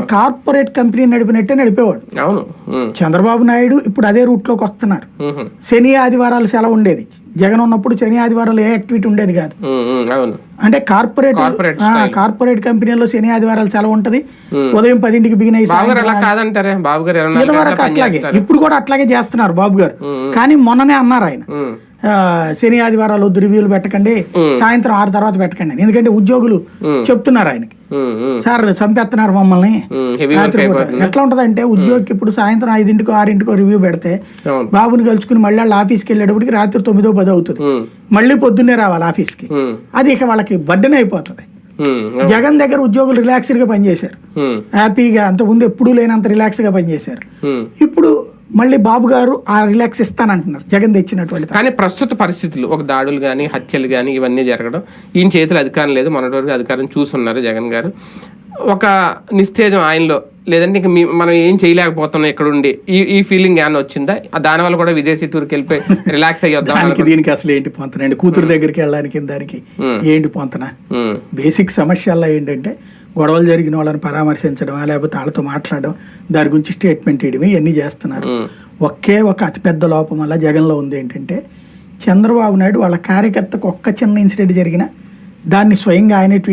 Corporate company నడిపినట్టే నడిపేవాడు. అవును. చంద్రబాబు నాయుడు ఇప్పుడు అదే రూట్లోకి వస్తున్నారు. ఉహు, శని ఆదివారాలు సెలవు ఉండేది. జగన్ ఉన్నప్పుడు శని ఆదివారాలు ఏ యాక్టివిటీ ఉండేది కాదు. అంటే కార్పొరేట్ కార్పొరేట్ కంపెనీలో శని ఆదివారాలు సెలవు ఉంటది. ఉదయం పదింటికి బిగిన ఇదివరకు అట్లాగే ఇప్పుడు కూడా అట్లాగే చేస్తున్నారు బాబు గారు కానీ మొన్ననే అన్నారు ఆయన. శని ఆదివారాలు వద్దు రివ్యూలు పెట్టకండి సాయంత్రం ఆరు తర్వాత పెట్టకండి. ఎందుకంటే ఉద్యోగులు చెప్తున్నారు ఆయనకి. సార్ చంపేస్తున్నారు మమ్మల్ని. ఎట్లా ఉంటదంటే ఉద్యోగికి ఇప్పుడు సాయంత్రం ఐదింటికో ఆరింటికో రివ్యూ పెడితే బాబుని కలుసుకుని మళ్ళీ వాళ్ళ ఆఫీస్కి వెళ్ళేటప్పటికి రాత్రి తొమ్మిదో పదో అవుతుంది. మళ్ళీ పొద్దున్నే రావాలి ఆఫీస్కి. అది ఇక వాళ్ళకి బడ్డన అయిపోతుంది. జగన్ దగ్గర ఉద్యోగులు రిలాక్స్డ్గా పనిచేశారు. హ్యాపీగా అంతకుముందు ఎప్పుడూ లేనంత రిలాక్స్గా పనిచేశారు. ఉమ్. ఇప్పుడు మళ్ళీ బాబు గారు ఆ రిలాక్స్ ఇస్తానంటున్నారు. జగన్ తెచ్చినటువంటి కానీ ప్రస్తుత పరిస్థితులు ఒక దాడులు కానీ హత్యలు కానీ ఇవన్నీ జరగడం ఈయన చేతిలో అధికారం లేదు మొన్నటి వరకు అధికారం చూస్తున్నారు జగన్ గారు. ఒక నిస్తేజం ఆయనలో లేదంటే ఇంక మనం ఏం చేయలేకపోతున్నాం ఇక్కడ ఉండి ఈ ఈ ఫీలింగ్ ఏమైనా వచ్చిందా? ఆ దానివల్ల కూడా విదేశీ టూర్కి వెళ్ళిపోయి రిలాక్స్ అయ్యొద్దాం దానికి దీనికి అసలు ఏంటి పొంతనండి కూతురు దగ్గరికి వెళ్ళడానికి దానికి ఏంటి పొంతన? బేసిక్ సమస్యల్లో ఏంటంటే గొడవలు జరిగిన వాళ్ళని పరామర్శించడం లేకపోతే వాళ్ళతో మాట్లాడడం దాని గురించి స్టేట్మెంట్ ఇవ్వడం ఇవన్నీ చేస్తున్నారు. ఒకే ఒక అతిపెద్ద లోపం వల్ల జగన్లో ఉంది ఏంటంటే చంద్రబాబు నాయుడు వాళ్ళ కార్యకర్తకు ఒక్క చిన్న ఇన్సిడెంట్ జరిగినా దాన్ని స్వయంగా ఆయనే ట్వీట్